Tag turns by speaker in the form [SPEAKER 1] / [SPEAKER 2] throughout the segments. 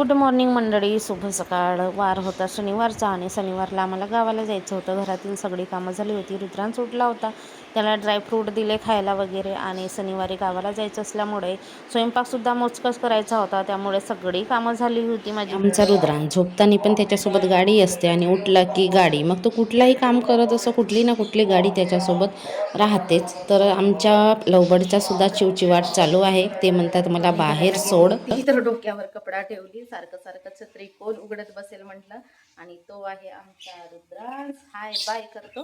[SPEAKER 1] Good morning मंडळी. शुभ सकाळ. वार होता शनिवारचा आणि शनिवारला आम्हाला गावाला जायचं होतं. घरातील सगळी कामं झाली होती. रुद्रांच उठला होता. त्याला ड्रायफ्रूट दिले खायला वगैरे आणि शनिवारी गावाला जायचं असल्यामुळे स्वयंपाकसुद्धा मोजकच करायचा होता. त्यामुळे सगळी कामं झाली होती माझी. आमचा रुद्रान झोपताना पण त्याच्यासोबत गाडी असते आणि उठला की गाडी. मग तो कुठलाही काम करत असं कुठली ना कुठली गाडी त्याच्यासोबत राहतेच. तर आमच्या लवबडचा सुद्धा चिवचिवाट चालू आहे. ते म्हणतात मला बाहेर सोड.
[SPEAKER 2] डोक्यावर कपडा ठेवली सारखं सारखं छत्री कोण उघडत बसेल म्हटलं. आणि तो आहे आमचा रुद्रांश. हाय बाय करतो.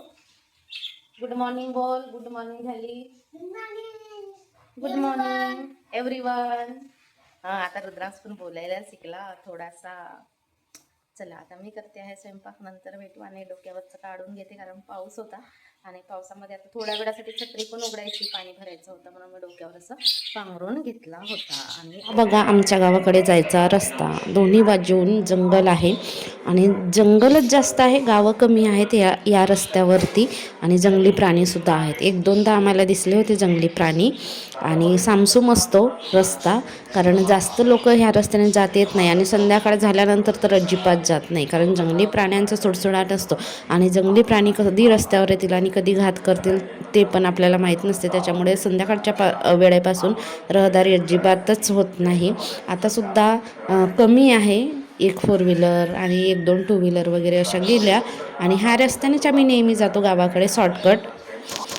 [SPEAKER 2] गुड मॉर्निंग बोल. गुड मॉर्निंग झाली गुड मॉर्निंग एव्हरीवन हा आता रुद्रांश पण बोलायला शिकला थोडासा. चला आता मी करते आहे स्वयंपाक. नंतर भेटू आणि डोक्यावरचं काढून घेते कारण पाऊस होता. आणि पावसामध्ये आता थोड्या वेळासाठी छत्री पण उघडायची पाणी भरायचं होतं म्हणून मी डोक्यावर असं पांघरून घेतला होता. आणि
[SPEAKER 1] बघा आमच्या गावाकडे जायचा रस्ता. दोन्ही बाजून जंगल आहे. आणि जंगलच जास्त आहे गावं कमी आहेत या या रस्त्यावरती. आणि जंगली प्राणीसुद्धा आहेत. एक दोनदा आम्हाला दिसले होते जंगली प्राणी. आणि सामसूम असतो रस्ता कारण जास्त लोक ह्या रस्त्याने जात येत नाही. आणि संध्याकाळ झाल्यानंतर तर अजिबात जात नाही कारण जंगली प्राण्यांचा सुडसुडाट असतो. आणि जंगली प्राणी कधी रस्त्यावर येतील आणि कधी घात करतील ते पण आपल्याला माहीत नसते. त्याच्यामुळे संध्याकाळच्या पा वेळेपासून रहदारी अजिबातच होत नाही. आतासुद्धा कमी आहे एक फोर व्हीलर आणि एक दोन टू व्हीलर वगैरे अशा गेल्या. आणि ह्या रस्त्यानेच आम्ही नेहमी जातो गावाकडे शॉर्टकट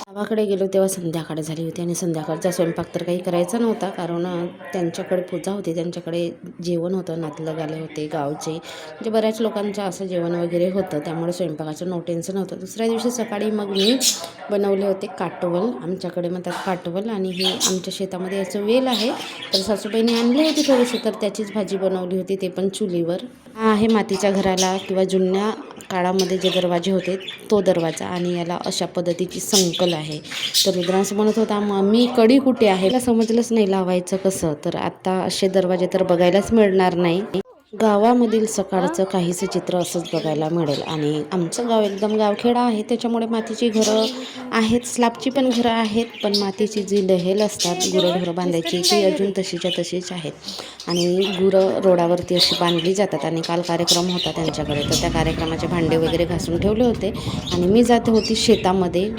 [SPEAKER 1] गावाकडे गेलो तेव्हा संध्याकाळ झाली होती आणि संध्याकाळचा स्वयंपाक तर काही करायचा नव्हता कारण त्यांच्याकडे पूजा होती त्यांच्याकडे जेवण होतं नातलग आले होते गावचे. म्हणजे बऱ्याच लोकांचं असं जेवण वगैरे होतं त्यामुळे स्वयंपाकाचं नो टेन्शन नव्हतं. दुसऱ्या दिवशी सकाळी मग मी बनवले होते काटवल आमच्याकडे म्हणतात काटवल आणि हे आमच्या शेतामध्ये याचं वेल आहे. तर सासूबाईने आणली होती थोडीशी तर त्याचीच भाजी बनवली होती ते पण चुलीवर. हा आहे मातीच्या घराला किंवा जुन्या काळामध्ये जे दरवाजे होते तो दरवाजा आणि याला अशा पद्धतीची संकल आहे. तर रुद्रांश म्हणत होता मम्मी कडी कुठे आहे? मला समजलंच नाही लावायचं कसं तर आता असे दरवाजे तर बघायलाच मिळणार नाही. गावामधील सकाळचं काहीसं चित्र असंच बघायला मिळेल. आणि आमचं गाव एकदम गावखेडा आहे त्याच्यामुळे मातीची घरं आहेत स्लॅबची पण घरं आहेत पण मातीची जी दहेल असतात गुरंढोरं बांधायची ती अजून तशीच्या तशीच आहेत. आणि गुरं रोडावरती अशी बांधली जातात आणि काल कार्यक्रम होता त्यांच्याकडे तर त्या कार्यक्रमाचे भांडे वगैरे घासून ठेवले होते. आणि मी जाते होती शेतामध्ये.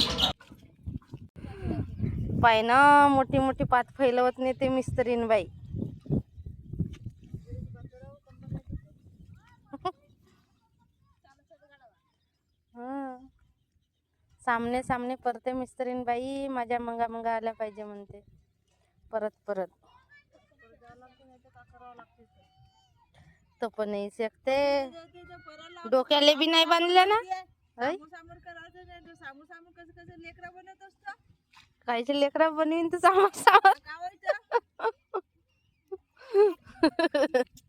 [SPEAKER 1] पाय ना मोठी मोठी पात फैलवत नाही ते मिस्त्रीन बाई हं. सामने सामने परते मिस्त्रीन बाई माझ्या मंगा मंगा आल्या पाहिजे म्हणते. परत परत. तो पण नाही शकते. डोक्याले बी नाही बांधल्या ना? कायचे लेकरा बनवीन तर सामोर सामोर.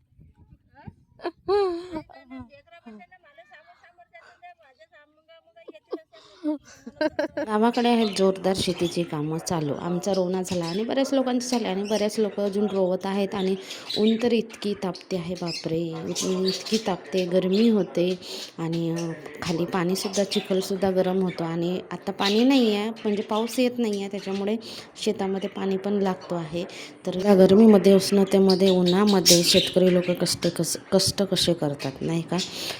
[SPEAKER 1] गावाकडे आहेत जोरदार शेतीची कामं चालू. आमचा रोवणा झाला आणि बऱ्याच लोकांचं झालं आणि बऱ्याच लोक अजून रोवत आहेत आणि ऊन तर इतकी तापते आहे बापरे. ऊन इतकी तापते गरमी होते आणि खाली पाणीसुद्धा चिखलसुद्धा गरम होतो आणि आता पाणी नाही आहे म्हणजे पाऊस येत नाही आहे त्याच्यामुळे शेतामध्ये पाणी पण लागतो आहे. तर या गरमीमध्ये उष्णतेमध्ये उन्हामध्ये शेतकरी लोक कष्ट कस कष्ट कसे करतात नाही का?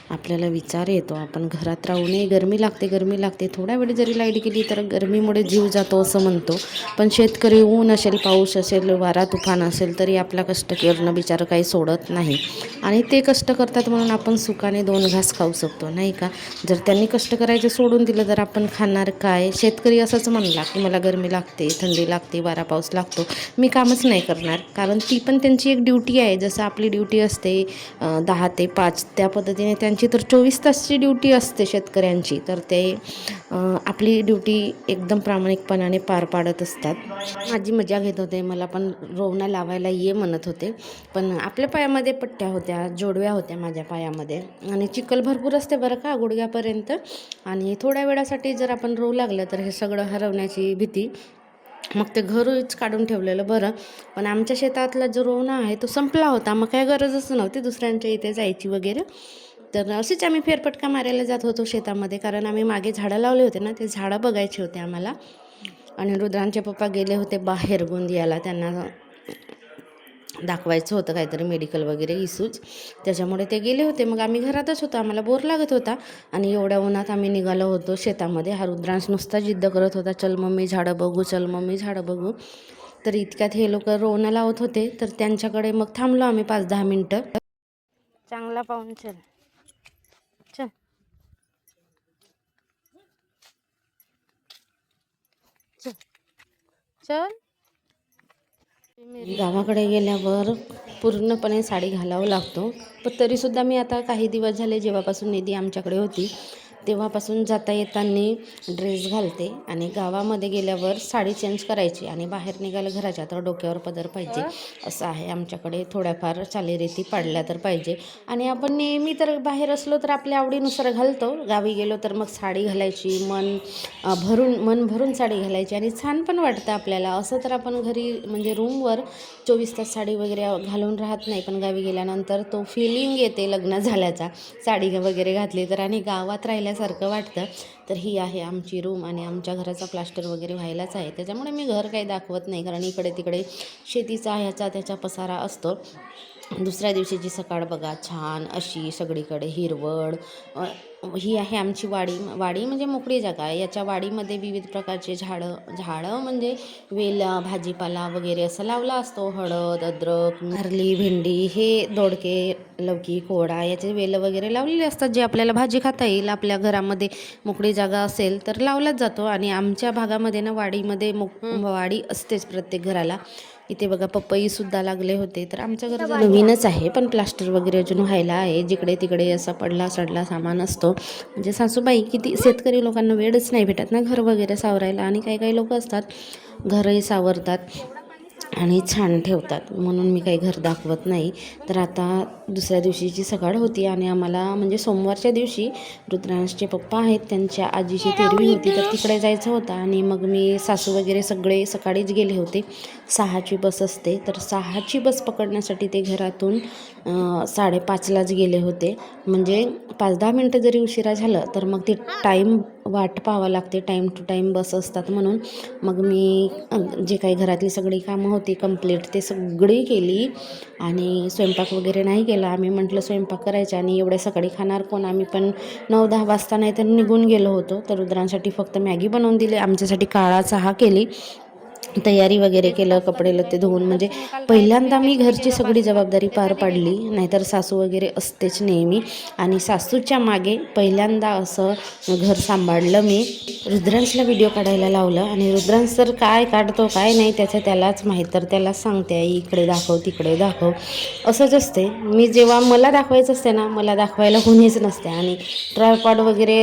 [SPEAKER 1] आपल्याला विचार येतो आपण घरात राहूनही गरमी लागते गरमी लागते. थोड्या वेळ जरी लाइट गेली तर गरमीमुळे जीव जातो असं म्हणतो. पण शेतकरी ऊन असेल पाऊस असेल वारा तुफान असेल तरी आपला कष्ट करणं बिचारं काही सोडत नाही. आणि ते कष्ट करतात म्हणून आपण सुखाने दोन घास खाऊ शकतो नाही का? जर त्यांनी कष्ट करायचे सोडून दिलं तर आपण खाणार काय? शेतकरी असंच म्हणला की मला गरमी लागते थंडी लागते वारा पाऊस लागतो. मी कामच नाही करणार. कारण ती पण त्यांची एक ड्युटी आहे. जसं आपली ड्युटी असते दहा ते पाच त्या पद्धतीने त्यांची तर चोवीस तासची ड्युटी असते शेतकऱ्यांची. तर ते आपली ड्यु ड्युटी एकदम प्रामाणिकपणाने पार पाडत असतात. माझी मजा घेत होते मला पण रोवणं लावायला ये म्हणत होते. पण आपल्या पायामध्ये पट्ट्या होत्या जोडव्या होत्या माझ्या पायामध्ये. आणि चिखल भरपूर असते बरं का गुडघ्यापर्यंत. आणि थोड्या वेळासाठी जर आपण रोव लागलं तर हे सगळं हरवण्याची भीती. मग ते घरूच काढून ठेवलेलं बरं. पण आमच्या शेतातला जो रोवणा आहे तो संपला होता मग काय गरजच नव्हती दुसऱ्यांच्या इथे जायची वगैरे. तर असेच आम्ही फेरफटका मारायला जात होतो शेतामध्ये कारण आम्ही मागे झाडं लावले होते ना ते झाडं बघायचे होते आम्हाला. आणि रुद्रांचे पप्पा गेले होते बाहेर गोंदियाला त्यांना दाखवायचं होतं काहीतरी मेडिकल वगैरे इसूच. त्याच्यामुळे ते गेले होते. मग आम्ही घरातच होतो आम्हाला बोर लागत होता. आणि एवढ्या उन्हात आम्ही निघालो होतो शेतामध्ये. हा रुद्रांश नुसता जिद्द करत होता चल मम्मी झाडं बघू चल मम्मी झाडं बघू. तर इतक्यात हे लोक रोवणं लावत होते. तर त्यांच्याकडे मग थांबलो आम्ही पाच दहा मिनटं. चांगला पाहून चल. चल. गावाकडे गेल्यावर पूर्णपणे साडी घालावं लागतो. पण तरीसुद्धा मी आता काही दिवस झाले जेव्हापासून निधी आमच्याकडे होती तेव्हापासून जाता येताना ड्रेस घालते आणि गावामध्ये गेल्यावर साडी चेंज करायची आणि बाहेर निघायला घराच्या तर डोक्यावर पदर पाहिजे. असं आहे. आमच्याकडे थोड्याफार चालीरीती पाडल्या तर पाहिजे. आणि आपण नेहमी तर बाहेर असलो तर आपल्या आवडीनुसार घालतो. गावी गेलो तर मग साडी घालायची मन भरून मन भरून साडी घालायची आणि छान पण वाटतं आपल्याला. असं तर आपण घरी म्हणजे रूमवर चोवीस तास साडी वगैरे घालून राहत नाही. पण गावी गेल्यानंतर तो फिलिंग येते लग्न झाल्याचा. साडी वगैरे घातली तर आणि गावात राहिल्या राहिल्यासारखं वाटतं. तर ही आहे आमची रूम आणि आमच्या घराचा प्लास्टर वगैरे व्हायलाच आहे. त्याच्यामुळे मी घर काही दाखवत नाही. कारण इकडे तिकडे शेतीचा ह्याचा त्याचा पसारा असतो. दुसऱ्या दिवशीची सकाळ बघा छान अशी सगळीकडे हिरवळ. ही आहे आमची वाडी. वाडी म्हणजे मोकळी जागा आहे. याच्या वाडीमध्ये विविध प्रकारचे झाडं झाडं म्हणजे वेला भाजीपाला वगैरे असं लावला असतो. हळद अद्रक हरली भेंडी हे दोडके लवकी कोडा याचे वेलं वगैरे लावलेले असतात. जे आपल्याला भाजी खाता येईल आपल्या घरामध्ये मोकळी जागा असेल तर लावलाच जातो. आणि आमच्या भागामध्ये ना वाडीमध्ये मोक वाडी असतेच प्रत्येक घराला. इथे बघा पपईसुद्धा लागले होते. तर आमच्या घराचं नवीनच आहे. पण प्लास्टर वगैरे अजून व्हायला आहे. जिकडे तिकडे असा पडला सडला सामान असतो. म्हणजे सासूबाई किती शेतकरी लोकांना वेळच नाही भेटत ना घर वगैरे सावरायला. आणि काही काही लोक असतात घरही सावरतात आणि छान ठेवतात. म्हणून मी काही घर दाखवत नाही. तर आता दुसऱ्या दिवशीची सकाळ होती आणि आम्हाला म्हणजे सोमवारच्या दिवशी रुद्रांशचे पप्पा आहेत त्यांच्या आजीची तेरवी होती. तर तिकडे जायचं होतं आणि मग मी सासू वगैरे सगळे सकाळीच गेले होते. सहाची बस असते. तर सहाची बस पकडण्यासाठी ते घरातून साडेपाचलाच गेले होते. म्हणजे पाच दहा मिनटं जरी उशिरा झालं तर मग ते टाईम वाट पाहावं लागते. टाईम टू टाईम बस असतात म्हणून. मग मी जे काही घरातली सगळी कामं होती कंप्लीट ते सगळी केली. आणि स्वयंपाक वगैरे नाही केला. आम्ही म्हटलं स्वयंपाक करायचा आणि एवढ्या सकाळी खाणार कोण? आम्ही पण नऊ दहा वाजता नाही तर निघून गेलो होतो. तर रुद्रांसाठी फक्त मॅगी बनवून दिली. आमच्यासाठी काळा चहा केली. तयारी वगैरे केलं कपडे लत्ते धुवून. म्हणजे पहिल्यांदा मी घरची सगळी जबाबदारी पार पाडली. नाहीतर सासू वगैरे असतेच नेहमी. आणि सासूच्या मागे पहिल्यांदा असं घर सांभाळलं मी. रुद्रांशला व्हिडिओ काढायला लावलं. आणि रुद्रांश तर काय काढतो काय नाही त्याचं त्यालाच माहीत. तर त्यालाच सांगते आई इकडे दाखव तिकडे दाखव. असंच असते. मी जेव्हा मला दाखवायचं असते ना मला दाखवायला कोणीच नसते. आणि ट्रायपॉड वगैरे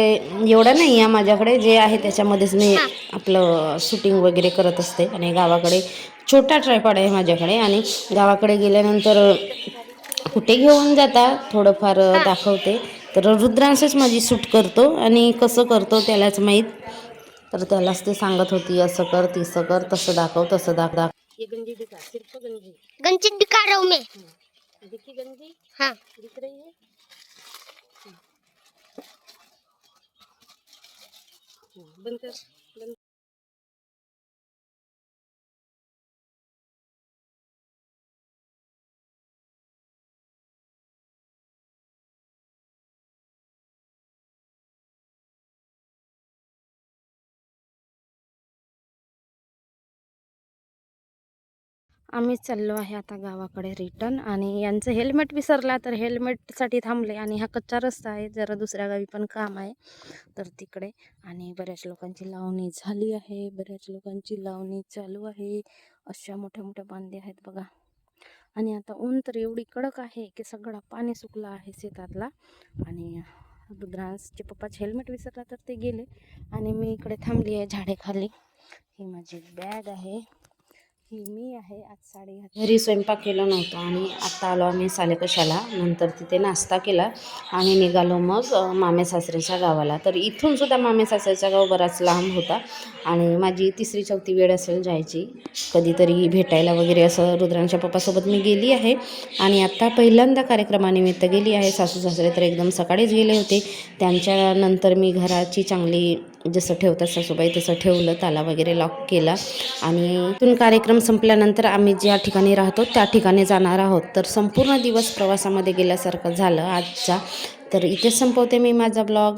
[SPEAKER 1] एवढं नाही आहे माझ्याकडे. जे आहे त्याच्यामध्येच मी आपलं शूटिंग वगैरे करत असते. आणि गावाकडे छोटा ट्रायपॉड आहे माझ्याकडे. आणि गावाकडे गेल्यानंतर कुठे घेऊन जाता थोडंफार दाखवते. तर रुद्रांशच माझी सूट करतो आणि कसं करतो त्यालाच माहीत. तर त्यालाच ते सांगत होती असं कर तसं कर तसं दाखव तसं दाख दाख. ये गंजी दिखा सिर्फ गंजी.
[SPEAKER 3] गंजित दिखा रहा हूँ. मैं
[SPEAKER 1] दिखी गंजी?
[SPEAKER 3] हाँ.
[SPEAKER 1] दिख रही है. बंद कर. आम्ही चाललो आहे आता गावाकडे रिटर्न आणि यांचं हेल्मेट विसरला तर हेल्मेटसाठी थांबले आणि हा कच्चा रस्ता आहे. जरा दुसऱ्या गावी पण काम आहे तर तिकडे. आणि बऱ्याच लोकांची लावणी झाली आहे. बऱ्याच लोकांची लावणी चालू आहे. अशा मोठ्या मोठ्या बांधे आहेत बघा. आणि आता ऊन तर एवढी कडक आहे की सगळा पाणी सुकलं आहे शेतातला. आणि रुद्रांसचे पप्पाचे हेल्मेट विसरला तर ते गेले. आणि मी इकडे थांबली आहे झाडेखाली ही माझी बॅग आहे. ही मी आहे आज साडी घरी स्वयंपाक केला नव्हता आणि आत्ता आलो आम्ही सालेकशाला नंतर तिथे नाश्ता केला आणि निघालो मग मामे सासऱ्याच्या गावाला. तर इथून सुद्धा मामे सासऱ्याचा गाव बराच लांब होता आणि माझी तिसरी चौथी वेळ असेल जायची. कधीतरी भेटायला वगैरे असं रुद्रांच्या पप्पासोबत मी गेली आहे आणि आत्ता पहिल्यांदा कार्यक्रमानिमित्त गेली आहे. सासू सासरे तर एकदम सकाळीच गेले होते. त्यांच्यानंतर मी घराची चांगली जसं ठेवतात सासूबाई तसं ठेवलं ताला वगैरे लॉक केला. आणि इथून कार्यक्रम संपल्यानंतर आम्ही ज्या ठिकाणी राहतो त्या ठिकाणी जाणार आहोत. तर संपूर्ण दिवस प्रवासामध्ये गेल्यासारखं झालं आजचा तर इथे संपवते मी माझा ब्लॉग